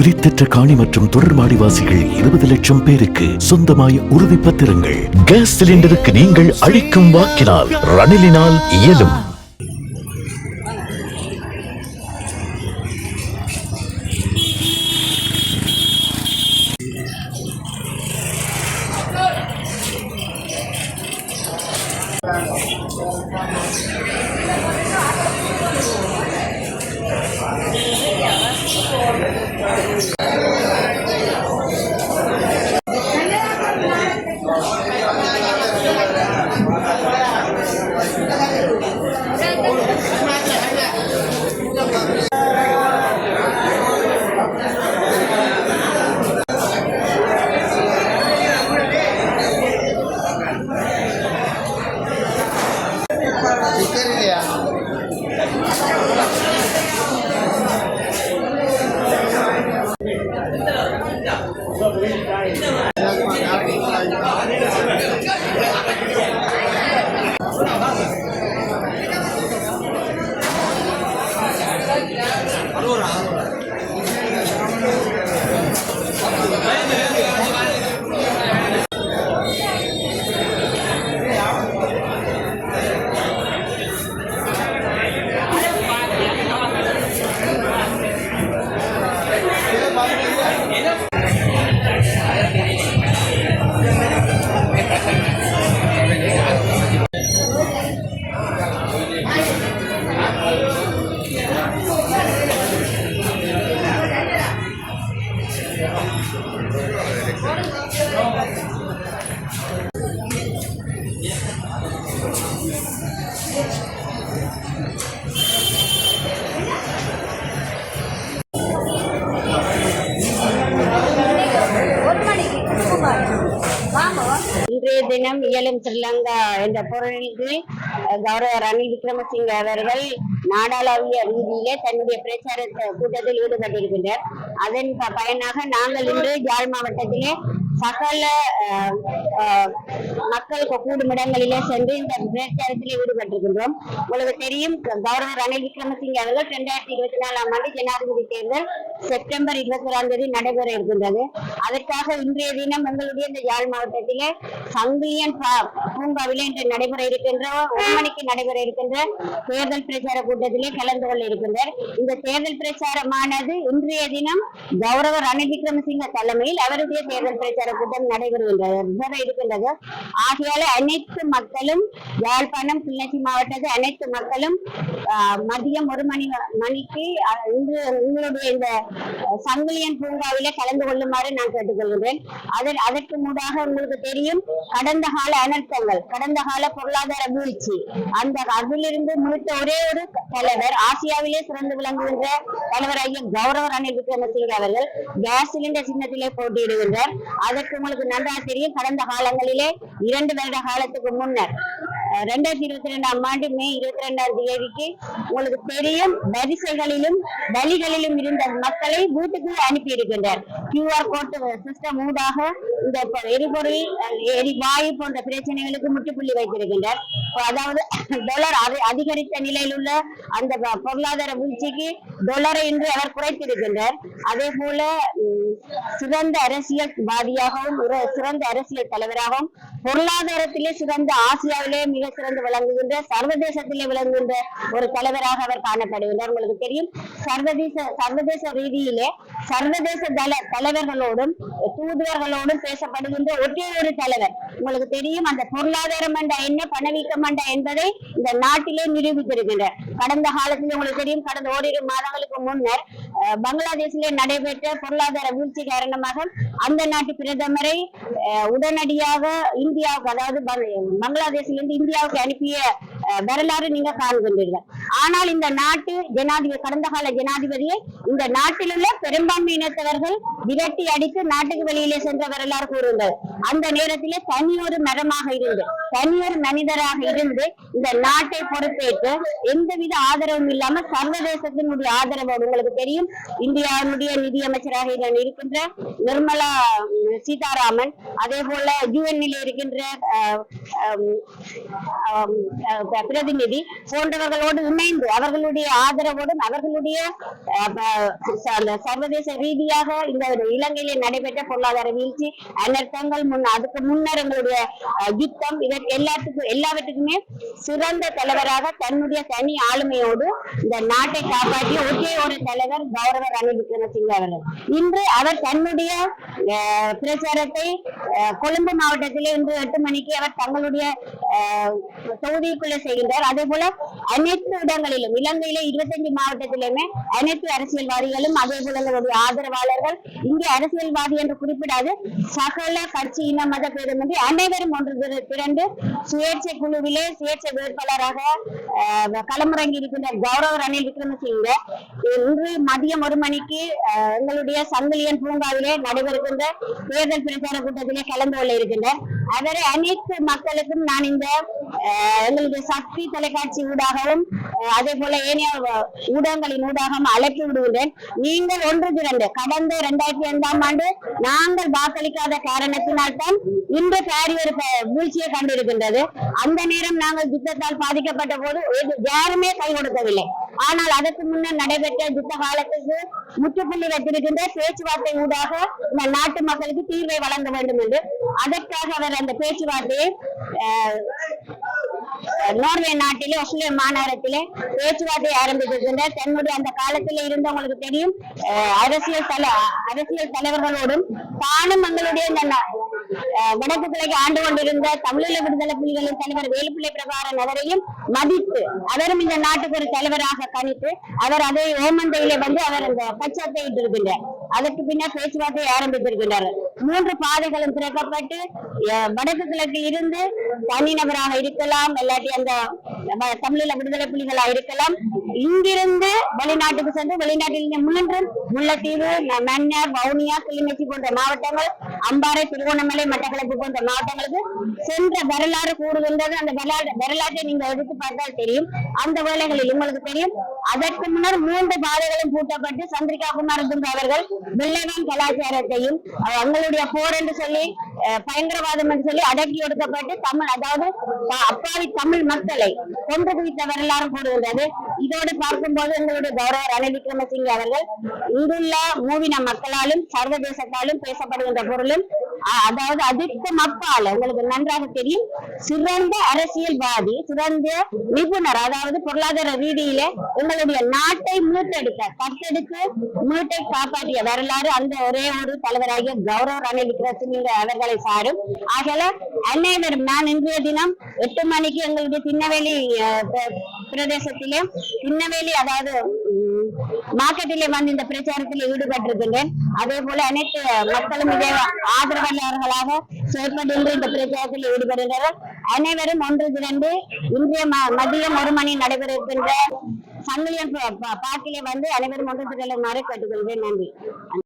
உரித்தற்ற காணி மற்றும் தொடர்மாடிவாசிகள் இருபது லட்சம் பேருக்கு சொந்தமாய் உறுதி பத்திரங்கள் கேஸ் சிலிண்டருக்கு நீங்கள் அளிக்கும் வாக்கினால் ரணிலினால் இயலும். 这不是家宴，家家都进来了。இன்றைய தினம் இயலும் ஸ்ரீலங்கா என்ற பொருளுக்கு கௌரவ ரணில் விக்ரமசிங்க அவர்கள் நாடாளாவிய ரீதியிலே தன்னுடைய பிரச்சார கூட்டத்தில் ஈடுபட்டிருக்கின்றார். அதன் ப- பயனாக நாங்கள் இன்று யாழ் மாவட்டத்திலே சகல மக்கள் கூடும் இடங்களிலே சென்று இந்த பிரச்சாரத்திலே ஈடுபட்டிருக்கின்றோம். உங்களுக்கு தெரியும் கௌரவ ரணில் விக்ரமசிங்க அவர்கள் இரண்டாயிரத்தி இருபத்தி நாலாம் ஆண்டு ஜனாதிபதி தேர்தல் செப்டம்பர் இருபத்தி ஓராம் தேதி நடைபெற இருக்கின்றது. அதற்காக இன்றைய தினம் எங்களுடைய இந்த யாழ் மாவட்டத்திலே சங்கிலியன் பூங்காவிலே இன்று நடைபெற இருக்கின்ற ஒரு மணிக்கு நடைபெற இருக்கின்ற தேர்தல் பிரச்சார கூட்டத்திலே கலந்து கொள்ள இருக்கின்றார் இந்த தேர்தல் பிரச்சாரமானது இன்றைய தினம் கௌரவ ரணில் விக்ரமசிங்க தலைமையில் அவருடைய தேர்தல் பிரச்சார கூட்டம் நடைபெறுகின்றது. நடைபெற இருக்கின்றது ஆகையால அனைத்து மக்களும் யாழ்ப்பாணம் கிளிநொச்சி மாவட்டத்து அனைத்து மக்களும் மதியம் ஒரு மணி மணிக்கு இன்று உங்களுடைய இந்த சங்கிலியன் பூங்காவில கலந்து கொள்ளுமாறு நான் கேட்டுக்கொள்கிறேன் அதன் அதற்கு மூடாக உங்களுக்கு தெரியும் கடந்த கால அனர்த்தங்கள் கடந்த கால பொருளாதார வீழ்ச்சி. அந்த அதிலிருந்து மீட்ட ஒரே ஒரு தலைவர் ஆசியாவிலே சிறந்து விளங்குகின்ற தலைவர் ஐயா கௌரவ ரணில் விக்ரமசிங்க அவர்கள் கேஸ் சிலிண்டர் சின்னத்திலே போட்டியிடுகின்றார். அதற்கு உங்களுக்கு நன்றாக தெரியும் கடந்த காலங்களிலே இரண்டு வருட காலத்துக்கு முன்னர் ரெண்டாயிரத்தி இருபத்தி ரெண்டாம் ஆண்டு மே இருபத்தி ரெண்டாம் தேதிக்கு உங்களுக்கு தெரியும் வரிசைகளிலும் வழிகளிலும் இருந்த மக்களை வீட்டுக்கு அனுப்பி இருக்கின்றார் கியூஆர் கோட் சிஸ்டம் ஊடாக இந்த எரிபொருள் எரிவாயு போன்ற பிரச்சனைகளுக்கு முற்றுப்புள்ளி வைத்திருக்கின்றார். அதாவது டொலர் அதிகரித்த நிலையில் உள்ள அந்த பொருளாதார வீழ்ச்சிக்கு டொலரை இன்று அவர் குறைத்திருக்கின்றார். அதே போல சிறந்த அரசியல்வாதியாகவும் ஒரு சிறந்த அரசியல் தலைவராகவும் பொருளாதாரத்திலே சிறந்த ஆசியாவிலே மிக சிறந்து விளங்குகின்ற சர்வதேசத்திலே விளங்குகின்ற ஒரு தலைவராக அவர் காணப்படுகின்றார். உங்களுக்கு தெரியும் சர்வதேச சர்வதேச ரீதியிலே சர்வதேச தல தலைவர்களோடும் தூதுவர்களோடும் பேசப்படுகின்ற ஒரே ஒரு தலைவர். உங்களுக்கு தெரியும் அந்த பொருளாதாரம் என்ற என்ன பணவீக்கம் என்ற என்பதை இந்த நாட்டிலே நிரூபித்திருக்கின்றார். கடந்த காலத்தில் உங்களுக்கு தெரியும் கடந்த ஓரிரு மாதங்களுக்கு முன்னர் பங்களாதேஷிலே நடைபெற்ற பொருளாதார வீழ்ச்சி காரணமாக அந்த நாட்டு பிரதமரை உடனடியாக இந்தியாவுக்கு அதாவது பங்களாதேஷிலிருந்து இந்தியாவுக்கு அனுப்பிய வரலாறு நீங்க காண்கின்றீர்கள். ஆனால் இந்த நாட்டு ஜனாதிபதி கடந்த கால ஜனாதிபதியை இந்த நாட்டில் உள்ள பெரும்பான்மையினத்தவர்கள் விரட்டி அடித்து நாட்டுக்கு வெளியிலே சென்ற வரலாறு கூறுங்கள். அந்த நேரத்திலே தனியொரு மரமாக இருந்து தனியொரு மனிதராக இருந்து இந்த நாட்டை பொறுப்பேற்று எந்தவித ஆதரவும் இல்லாம சர்வதேசத்தினுடைய ஆதரவோடு உங்களுக்கு தெரியும் இந்தியாவினுடைய நிதியமைச்சராக இருக்கின்ற நிர்மலா சீதாராமன் அதே போல யூஎன்னில் இருக்கின்ற பிரதிநிதி போன்றவர்களோடு இணைந்து அவர்களுடைய ஆதரவோடும் அவர்களுடைய அந்த சர்வதேச ரீதியாக இந்த இலங்கையிலே நடைபெற்ற பொருளாதார வீழ்ச்சி அனர்த்தங்கள் முன் அதுக்கு முன்னர் எங்களுடைய யுத்தம் இதற்கு எல்லாத்துக்கும் எல்லாவற்றுக்குமே சிறந்த தலைவராக தன்னுடைய தனி ஆளுமையோடு இந்த நாட்டை காப்பாற்றிய ஒரே ஒரு தலைவர் கௌரவ ரணில் விக்ரமசிங்க அவர்கள். இன்று அவர் தன்னுடைய பிரச்சாரத்தை கொழும்பு மாவட்டத்திலே இன்று எட்டு மணிக்கு அவர் தங்களுடைய தொகுதிக்குள்ள செய்கின்றார் அதே போல அனைத்து மாவட்டங்களிலும் இலங்கையில இருபத்தஞ்சு மாவட்டத்திலுமே அனைத்து அரசியல்வாதிகளும் அதே போல எங்களுடைய ஆதரவாளர்கள் இங்கே அரசியல்வாதி என்று குறிப்பிடாது சகல கட்சி இன மத பேருமின்றி அனைவரும் ஒன்று திரண்டு சுயேட்சை குழுவிலே சுயேட்சை வேட்பாளராக களமிறங்கி இருக்கின்ற கௌரவ ரணில் விக்ரமசிங்க இன்று மதியம் ஒரு மணிக்கு எங்களுடைய சங்கிலியன் பூங்காவிலே நடைபெறுகின்ற தேர்தல் பிரச்சார கூட்டத்திலே கலந்து கொள்ள இருக்கின்றார். அவரை அனைத்து மக்களுக்கும் நான் இந்த எங்களுடைய சக்தி தொலைக்காட்சி ஊடாகவும் அதே போல ஏனைய ஊடகங்களின் ஊடாகவும் அழைப்பு விடுகின்றேன். நீங்கள் ஒன்று திரண்டு கடந்த இரண்டாயிரத்தி ஐந்தாம் ஆண்டு நாங்கள் வாக்களிக்காத காரணத்தினால் தான் இன்று ஒரு வீழ்ச்சியை கண்டிருக்கின்றது. அந்த நேரம் நாங்கள் யுத்தத்தால் பாதிக்கப்பட்ட போது எது- யாருமே கை கொடுக்கவில்லை. ஆனால் அதற்கு முன்னர் நடைபெற்ற யுத்த காலத்துக்கு முற்றுப்புள்ளி வைத்திருக்கின்ற பேச்சுவார்த்தை ஊடாக இந்த நாட்டு மக்களுக்கு தீர்வை வழங்க வேண்டும் என்று. அதற்காக அவர் அந்த பேச்சுவார்த்தையை நோர்வே நாட்டிலே ஒஸ்லோ மாநகரத்திலே பேச்சுவார்த்தை ஆரம்பித்திருக்கின்ற தன்னுடைய அந்த காலத்தில் இருந்தவங்களுக்கு தெரியும். அரசியல் தல அரசியல் தலைவர்களோடும் தானும் எங்களுடைய இந்த வடக்கு கிழக்கு ஆண்டு கொண்டிருந்த தமிழீழ விடுதலை புலிகளின் தலைவர் வேலுப்பிள்ளை பிரபாரன் அவரையும் மதித்து அவரும் இந்த நாட்டுக்கு ஒரு தலைவராக கணித்து அவர் அதை ஓமந்தையிலே வந்து அவர் அந்த பச்சத்தை இருக்கின்றார் அதற்கு பின்னர் பேச்சுவார்த்தை ஆரம்பித்திருக்கின்றார். மூன்று பாதைகளும் திறக்கப்பட்டு வடக்கு கிழக்கில் இருந்து தனிநபராக இருக்கலாம் இல்லாட்டி அந்த தமிழீழ விடுதலை புலிகளா இருக்கலாம். இங்கிருந்து வெளிநாட்டுக்கு சென்று வெளிநாட்டில் இருந்து மீண்டும் முல்லைத்தீவு ம- மன்னார் வவுனியா கிளிநொச்சி போன்ற மாவட்டங்கள் அம்பாறை திருகோணமலை மட்டக்களப்பு போன்ற மாவட்டங்களுக்கு சென்ற வரலாறு கூறுகின்றது. அந்த வரலாறு வரலாற்றை நீங்க எடுத்து பார்த்தால் தெரியும். அந்த வேலைகளில் உங்களுக்கு தெரியும். அதற்கு முன்னர் மூன்று பாதைகளும் பூட்டப்பட்டு சந்திரிகா குமாரதுங்க அவர்கள் வெள்ளைவான் கலாச்சாரத்தையும் அவங்களுடைய போர் என்று சொல்லி பயங்கரவாதம் என்று சொல்லி அடக்கி ஒடுக்கப்பட்டு தமிழ் அதாவது அப்பாவி தமிழ் மக்களை கொன்று குவித்த வரலாறு கூறுகின்றது இதோடு பார்க்கும்போது எங்களுடைய கௌரவ ரணில் விக்ரமசிங்க அவர்கள் இங்குள்ள மூவின மக்களாலும் சர்வதேசத்தாலும் பேசப்படுகின்ற பொருளும் அதாவது அதுக்கு அப்பால் உங்களுக்கு நன்றாக தெரியும் சிறந்த அரசியல்வாதி சிறந்த நிபுணர் அதாவது பொருளாதார ரீதியில எங்களுடைய நாட்டை மீட்டெடுக்க தத்தெடுத்து மீட்டை காப்பாற்றிய வரலாறு அந்த ஒரே ஒரு தலைவராகிய கௌரவ ரணில் விக்ரமசிங்க அவர்களை சாரும். ஆகல அன்னைவர் நான் இன்றைய தினம் எட்டு மணிக்கு எங்களுடைய திண்ணவெளி அஹ், பிரதேசத்திலே இன்னவேலி அதாவது மார்க்கெட்டிலே வந்து இந்த பிரச்சாரத்தில் ஈடுபட்டிருக்கின்றேன் அதே போல அனைத்து மக்களும் இதே ஆதரவாளர்களாக செயற்படுகின்ற இந்த பிரச்சாரத்தில் ஈடுபடுகின்றனர். அனைவரும் ஒன்று திரண்டு இன்றைய மதியம் ஒரு மணி நடைபெற இருக்கின்ற சங்கிலியன் பார்க்கிலே வந்து அனைவரும் ஒன்று திரளுமாறு கேட்டுக்கொள்கிறேன். நன்றி.